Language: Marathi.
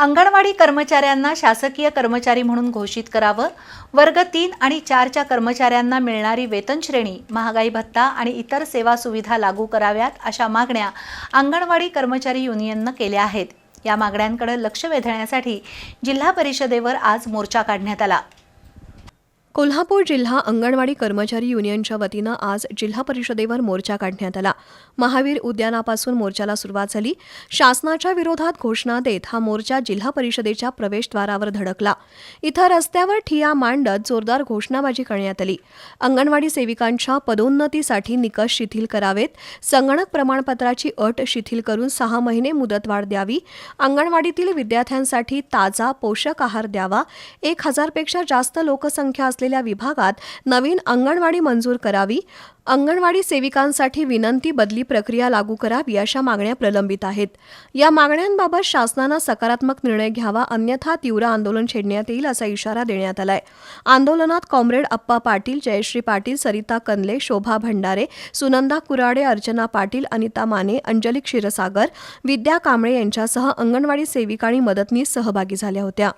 अंगणवाडी कर्मचाऱ्यांना शासकीय कर्मचारी म्हणून घोषित करावं. वर्ग तीन आणि चारच्या कर्मचाऱ्यांना मिळणारी वेतन श्रेणी महागाई भत्ता आणि इतर सेवा सुविधा लागू कराव्यात अशा मागण्या अंगणवाडी कर्मचारी युनियननं केल्या आहेत. या मागण्यांकडे लक्ष वेधण्यासाठी जिल्हा परिषदेवर आज मोर्चा काढण्यात आला. कोल्हापूर जिल्हा अंगणवाडी कर्मचारी युनियनच्या वतीनं आज जिल्हा परिषदेवर मोर्चा काढण्यात आला. महावीर उद्यानापासून मोर्चाला सुरुवात झाली. शासनाच्या विरोधात घोषणा देत हा मोर्चा जिल्हा परिषदेच्या प्रवेशद्वारावर धडकला. इथं रस्त्यावर ठिया मांडत जोरदार घोषणाबाजी करण्यात आली. अंगणवाडी सेविकांच्या पदोन्नतीसाठी निकष शिथिल करावेत. संगणक प्रमाणपत्राची अट शिथिल करून सहा महिने मुदतवाढ द्यावी. अंगणवाडीतील विद्यार्थ्यांसाठी ताजा पोषक आहार द्यावा. एक हजारपेक्षा जास्त लोकसंख्या असलेल्या विभागात नवीन अंगणवाडी मंजूर करावी अंगणवाडी सेविकांसाठी विनंती बदली प्रक्रिया लागू करावी अशा मागण्या प्रलंबित आहेत. या मागण्यांबाबत शासनानं सकारात्मक निर्णय घ्यावा अन्यथा तीव्र आंदोलन छेडण्यात येईल असा इशारा देण्यात आलाय. आंदोलनात कॉम्रेड अप्पा पाटील जयश्री पाटील सरिता कनले शोभा भंडारे सुनंदा कुराडे अर्चना पाटील अनिता माने अंजली क्षीरसागर विद्या कांबळे यांच्यासह अंगणवाडी सेविका आणि मदतनीस सहभागी झाल्या होत्या.